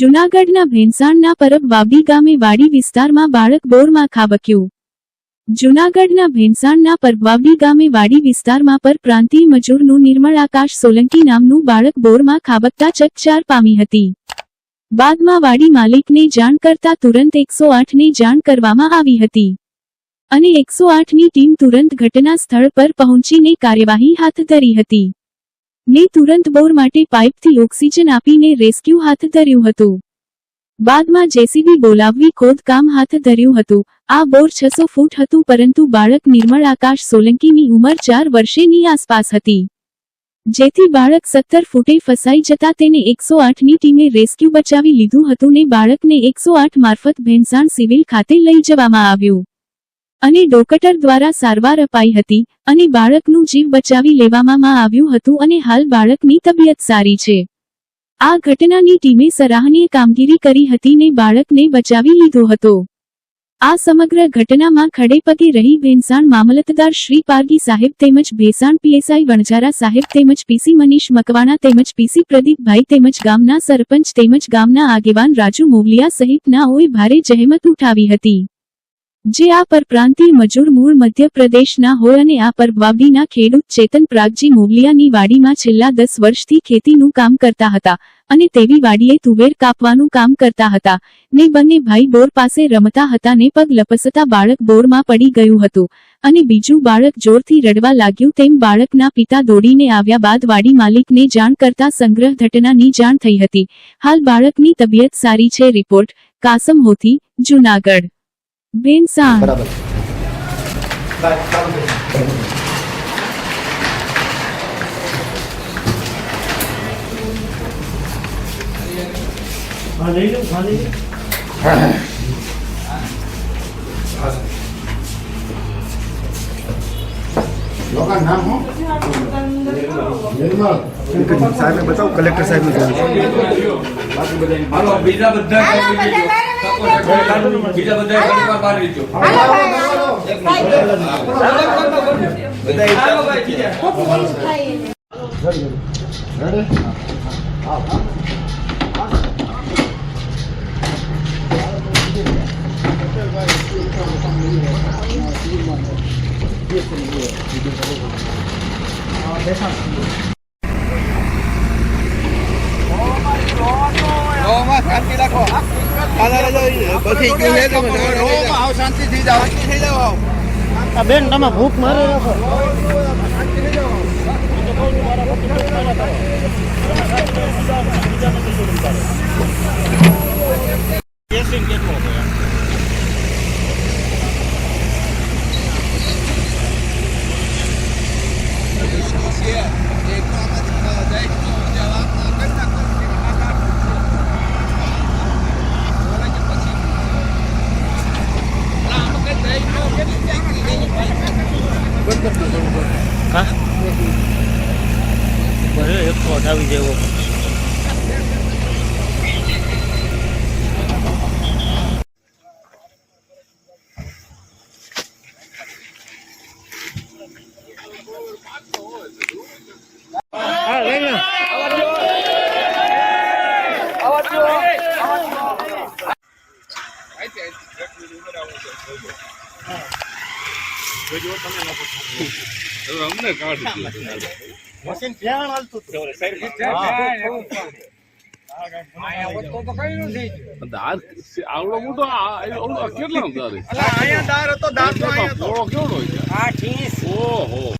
જૂનાગઢના ભેંસાણના પરબ વાબી ગામે વાડી વિસ્તારમાં બાળક બોરમાં ખાબક્યું. જૂનાગઢના ભેંસાણના પરબવાવડી ગામે વાડી વિસ્તારમાં પર પ્રાંતિય મજૂરનું નિર્મળ આકાશ સોલંકી નામનું બાળક બોરમાં ખાબકતા ચકચાર પામી હતી. બાદમાં વાડી માલિકને જાણ કરતા તુરંત એકસો આઠને જાણ કરવામાં આવી હતી. અને એકસો આઠની ટીમ તુરંત ઘટના સ્થળ પર પહોંચીને કાર્યવાહી હાથ ધરી હતી. ને તુરંત બોર માટે પાઇપથી ઓક્સિજન આપીને રેસ્ક્યુ હાથ ધર્યું હતું. બાદમાં જેસીબી બોલાવવી ખોદકામ હાથ ધર્યું હતું. આ બોર છસો ફૂટ હતું પરંતુ બાળક નિર્મળ આકાશ સોલંકીની ઉંમર ચાર વર્ષેની આસપાસ હતી. જેથી બાળક સત્તર ફૂટે ફસાઈ જતા તેને એકસો આઠની ટીમે રેસ્ક્યુ બચાવી લીધું હતું ને બાળકને એકસો આઠ મારફત ભેંસાણ સિવિલ ખાતે લઈ જવામાં આવ્યું. અને ડોકટર દ્વારા સારવાર અપાઈ હતી અને બાળકનું જીવ બચાવી લેવામાં આવ્યું હતું અને હાલ બાળકની તબિયત સારી છે. આ ઘટનાની ટીમે સરાહનીય કામગીરી કરી હતી ને બાળકને બચાવી લીધો હતો. આ સમગ્ર ઘટનામાં ખડેપગે રહી ભેંસાણ મામલતદાર શ્રી પારગી સાહેબ તેમજ ભેસાણ પીએસઆઈ વણઝારા સાહેબ તેમજ પીસી મનીષ મકવાણા તેમજ પીસી પ્રદીપભાઈ તેમજ ગામના સરપંચ તેમજ ગામના આગેવાન રાજુ મોવલિયા સહિતનાઓએ ભારે જહેમત ઉઠાવી હતી. જે આ પરપ્રાંતીય મજૂર મૂળ મધ્યપ્રદેશના હોય અને આ પરબવાવડીના ખેડૂત ચેતન પ્રાગજી મોગલિયાની વાડીમાં છેલ્લા દસ વર્ષથી ખેતીનું કામ કરતા હતા અને તેવી વાડીએ તુવેર કાપવાનું કામ કરતા હતા. ને બંને ભાઈ બોર પાસે રમતા હતા ને પગ લપસતા બાળક બોરમાં પડી ગયું હતું અને બીજું બાળક જોરથી રડવા લાગ્યું તેમ બાળકના પિતા દોડીને આવ્યા બાદ વાડી માલિકને જાણ કરતા સંગ્રહ ઘટનાની જાણ થઈ હતી. હાલ બાળકની તબિયત સારી છે, રિપોર્ટ કાસમ હોથી જુનાગઢ. ભેંસાણ બરાબર હા લઈ લો હા લઈ લો લોકા નામ હો નિર્મલ સાહેબને બતાવો કલેક્ટર સાહેબને જોયું હાલો બીજા બધા કાઢી લીધો. બીજા બધા કાઢી બહાર લીધો. હાલો ભાઈ, બીજા. આ બેન તમે ભૂખ મારે રાખો ભલે એકસો અઠાવી જેવો લઈ લો મશીન ક્યાં હાલતું આવડો મોટો કેટલા દાર હતો દાર કેવડો ઓહો.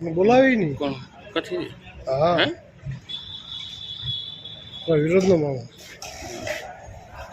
બોલાવી નહીં. કોણ? કઠી હા. હે? વિરોધ નો મામલો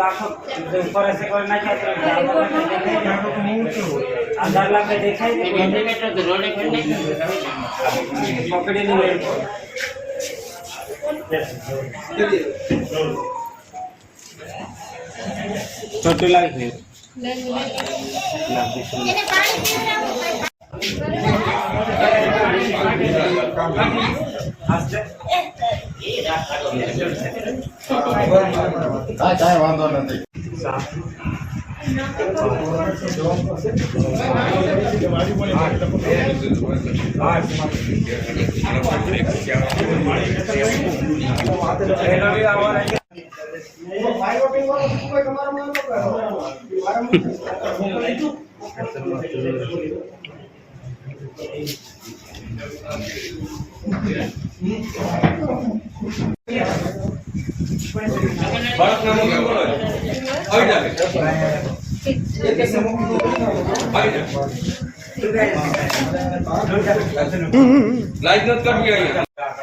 આખો ઉપર શીખવા નાખ્યા આધાર લાગે દેખાય પકડીને લઈ ચોટું લાવી હા કાંઈ વાંધો નથી બાળકના મમ્મી બોલો આવી જાવે આવી નથી કરવી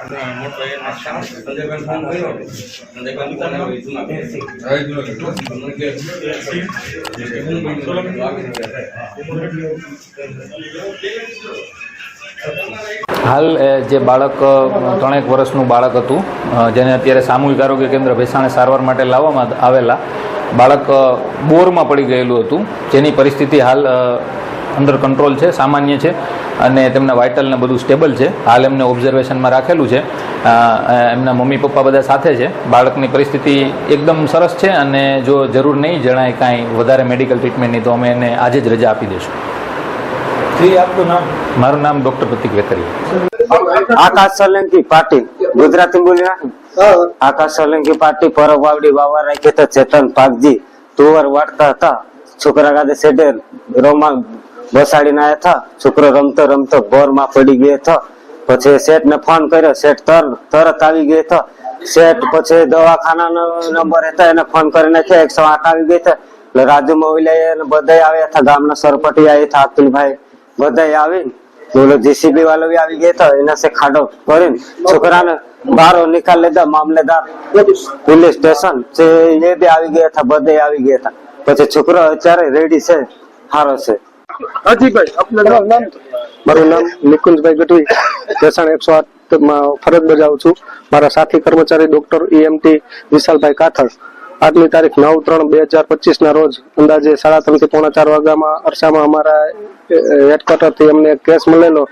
અહીંયા મોટો એ સંજયભાઈ ફોન હાલ જે બાળક ત્રણેક વર્ષનું બાળક હતું જેને અત્યારે સામૂહિક આરોગ્ય કેન્દ્ર ભેસાણે સારવાર માટે લાવવામાં આવેલા, બાળક બોરમાં પડી ગયેલું હતું. જેની પરિસ્થિતિ હાલ અંદર કંટ્રોલ છે, સામાન્ય છે, અને તેમના વાઇટલને બધું સ્ટેબલ છે. હાલ એમને ઓબ્ઝર્વેશનમાં રાખેલું છે. એમના મમ્મી પપ્પા બધા સાથે છે. બાળકની પરિસ્થિતિ એકદમ સરસ છે, અને જો જરૂર નહીં જણાય કાંઈ વધારે મેડિકલ ટ્રીટમેન્ટની તો અમે એને આજે જ રજા આપી દઈશું. મારું નામ ડોક્ટર પ્રતિક વેતરિયા આકાશ સોલંકી પાટી ગુજરાતી બોલી નાખું. આકાશ સોલંકી પાટી પરબ વાવડી વાવા રાખી ચેતન પાકજી તુવર વાટતા હતા છોકરા ગાદે સેડે રોમા બસાડીને આવ્યા હતા છોકરો રમતો રમતો બોરમાં પડી ગયો હતો. પછી શેઠ ને ફોન કર્યો શેઠ તર તરત આવી ગયો હતો. શેઠ પછી દવાખાનાનો નંબર હતા એને ફોન કરીને કે એકસો આઠ આવી ગયો હતા. એટલે રાજુ મોવિલા બધા આવ્યા હતા ગામના સરપટી આવ્યા હતા અતુલભાઈ બધા આવી બોલો જીસીબી વાળો બી આવી ગયા એના સે ખાડો કરીને છોકરાને બારો નિકાલ લીધા મામલેદાર પોલીસ સ્ટેશન છે એ બી આવી ગયા હતા બધે આવી ગયા હતા. પછી છોકરો અત્યારે રેડી છે સારો છે. હાજીભાઈ આપનું નામ? મારું નામ નિકુંજભાઈ ગઢવી. સ્ટેશન એકસો આઠમાં ફરજ બજાવું છું. મારા સાથી કર્મચારી ડોક્ટર ઈએમટી વિશાલભાઈ કાથડ આજની તારીખ નવ ત્રણ બે હજાર પચીસ ના રોજ અંદાજે સાડા ત્રણથી પોણા ચાર વાગ્યામાં અરસામાં અમારા હેડક્વાર્ટરથી અમને કેસ મળેલો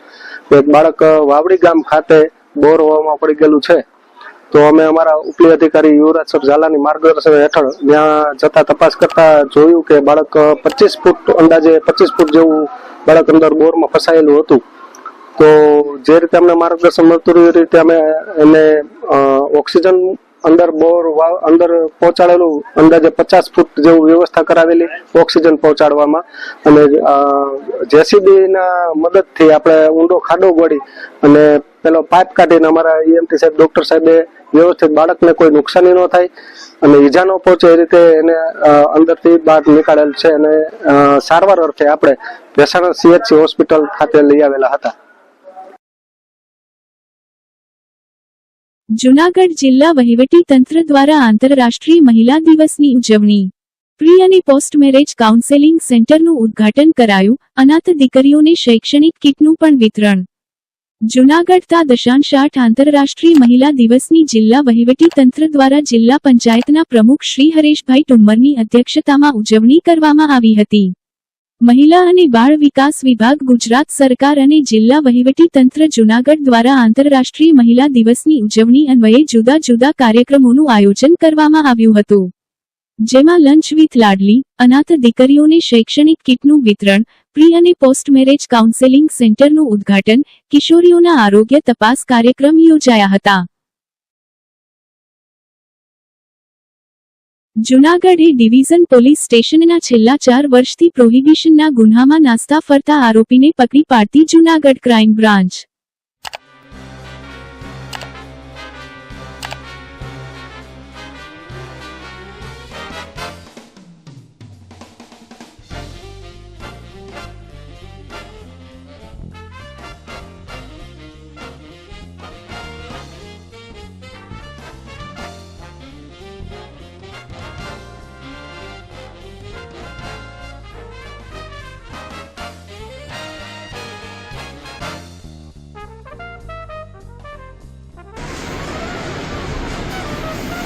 એક બાળક વાવડી ગામ ખાતે બોર હોવામાં પડી ગયેલું છે. તો અમે અમારા ઉપલી અધિકારી યુવરાજ સર ઝાલાની માર્ગદર્શન હેઠળ ત્યાં જતા તપાસ કરતા જોયું કે બાળક પચીસ ફૂટ, અંદાજે પચીસ ફૂટ જેવું બાળક અંદર બોરમાં ફસાયેલું હતું. તો જે રીતે અમને માર્ગદર્શન મળતું રહ્યું એ રીતે અમે એને ઓક્સિજન અંદર બોર અંદર પહોંચાડેલું અંદાજે પચાસ ફૂટ જેવું વ્યવસ્થા કરાવેલી ઓક્સિજન પહોંચાડવામાં. અને જેસીબીના મદદથી આપણે ઊંડો ખાડો ગોળી અને પેલો પાઇપ કાઢીને અમારા ઈએમટી સાહેબ, ડોક્ટર સાહેબે વ્યવસ્થિત બાળકને કોઈ નુકસાની ન થાય અને ઈજા ન પહોંચે એ રીતે એને અંદરથી બહાર નીકાળેલ છે અને સારવાર અર્થે આપણે ભેસાણા સીએચસી હોસ્પિટલ ખાતે લઈ આવેલા હતા. જૂનાગઢ જિલ્લા વહીવટી તંત્ર દ્વારા આંતરરાષ્ટ્રીય મહિલા દિવસની ઉજવણી. પ્રી અને પોસ્ટ મેરેજ કાઉન્સેલિંગ સેન્ટરનું ઉદ્ઘાટન કરાયું, અનાથ દીકરીઓને શૈક્ષણિક કિટનું પણ વિતરણ. જૂનાગઢતા દશાંશ આઠ આંતરરાષ્ટ્રીય મહિલા દિવસની જિલ્લા વહીવટી તંત્ર દ્વારા જિલ્લા પંચાયતના પ્રમુખ શ્રી હરેશભાઈ ટુમ્મરની અધ્યક્ષતામાં ઉજવણી કરવામાં આવી હતી. મહિલા અને બાળ વિકાસ વિભાગ, ગુજરાત સરકાર અને જિલ્લા વહીવટી તંત્ર જૂનાગઢ દ્વારા આંતરરાષ્ટ્રીય મહિલા દિવસની ઉજવણી અન્વયે જુદા જુદા કાર્યક્રમોનું આયોજન કરવામાં આવ્યું હતું. જેમાં લંચ વિથ લાડલી, અનાથ દીકરીઓને શૈક્ષણિક કિટનું વિતરણ, પ્રી અને પોસ્ટ મેરેજ કાઉન્સેલિંગ સેન્ટરનું ઉદ્ઘાટન, કિશોરીઓના આરોગ્ય તપાસ કાર્યક્રમ યોજાયા હતા. જૂનાગઢ એ ડિવિઝન પોલીસ સ્ટેશનના છેલ્લા ચાર વર્ષથી પ્રોહિબિશનના ગુન્હામાં નાસ્તા ફરતા આરોપીને પકડી પાડતી જૂનાગઢ ક્રાઇમ બ્રાન્ચ.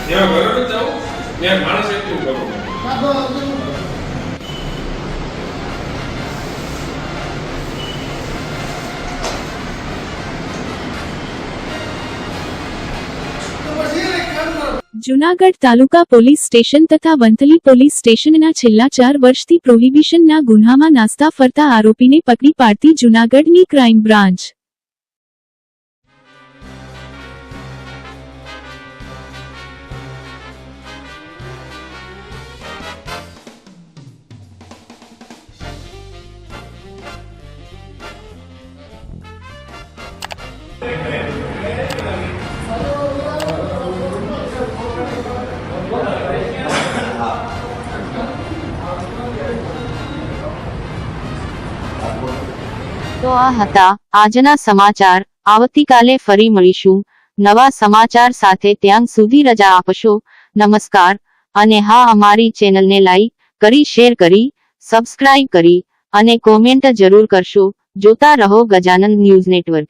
ત્યાં બરાબર જાઓ, ત્યાં માણસ એટલું કરો જૂનાગઢ તાલુકા પોલીસ સ્ટેશન તથા વંથલી પોલીસ સ્ટેશનના છેલ્લા ચાર વર્ષથી પ્રોહિબિશનના ગુન્હામાં નાસ્તા ફરતા આરોપીને પકડી પાડતી જૂનાગઢની ક્રાઇમ બ્રાન્ચ. તો આ હતા. આજના સમાચાર. આવતીકાલે ફરી મળીશું. નવા સમાચાર સાથે ત્યાં સુધી રજા આપશો. નમસ્કાર. અને હા, અમારી ચેનલને લાઈક કરી, શેર કરી, સબસ્ક્રાઇબ કરી અને કોમેન્ટ જરૂર કરશો. જોતા રહો ગજાનંદ ન્યૂઝ નેટવર્ક.